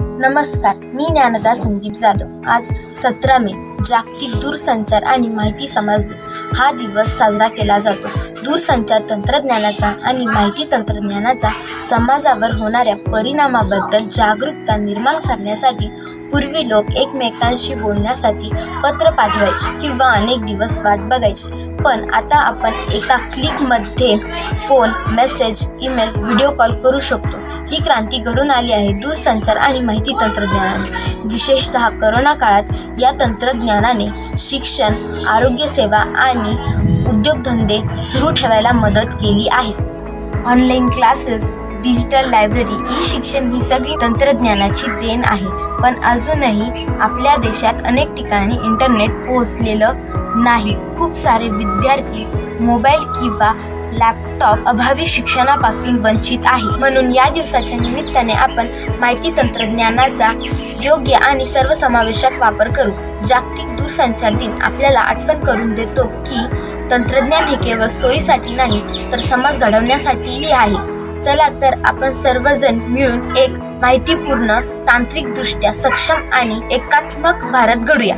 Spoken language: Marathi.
नमस्कार मी ज्ञानदा संदीप जाधव. आज सतरा मे जागतिक दूरसंचार आणि माहिती समाज दिन. हा दिवस साजरा केला जातो. दूरसंचार तंत्रज्ञानाचा आणि माहिती तंत्रज्ञानाचा समाजावर होणाऱ्या परिणामाबद्दल जागरूकता निर्माण करण्यासाठी पूर्वी लोक एकमेकांशी बोलण्यासाठी पत्र पाठवायचे किंवा अनेक दिवस वाट बघायचे. पण आता आपण एका क्लिकमध्ये phone message email video call करू शकतो. ही क्रांती घडून आली आहे दूरसंचार आणि माहिती तंत्रज्ञानाने. विशेषतः करोना काळात या तंत्रज्ञानाने शिक्षण आरोग्यसेवा आणि उद्योगधंदे सुरू ठेवायला मदत केली आहे. Online classes digital library e शिक्षण ही सगळी तंत्रज्ञानाची देण आहे. पण अजूनही आपल्या देशात अनेक ठिकाणी इंटरनेट पोहोचलेलं नाही. खूप सारे विद्यार्थी मोबाईल किंवा लॅपटॉप अभावी शिक्षणापासून वंचित आहे म्हणून या दिवसाच्या निमित्ताने आपण माहिती तंत्रज्ञानाचा योग्य आणि सर्वसमावेशक वापर करू. जागतिक दूरसंचार दिन आपल्याला आठवण करून देतो की तंत्रज्ञान हे केवळ सोयीसाठी नाही तर समाज घडवण्यासाठीही आहे. चला तर आपण सर्वजण मिळून एक माहितीपूर्ण तांत्रिकदृष्ट्या सक्षम आणि एकात्मक भारत घडूया.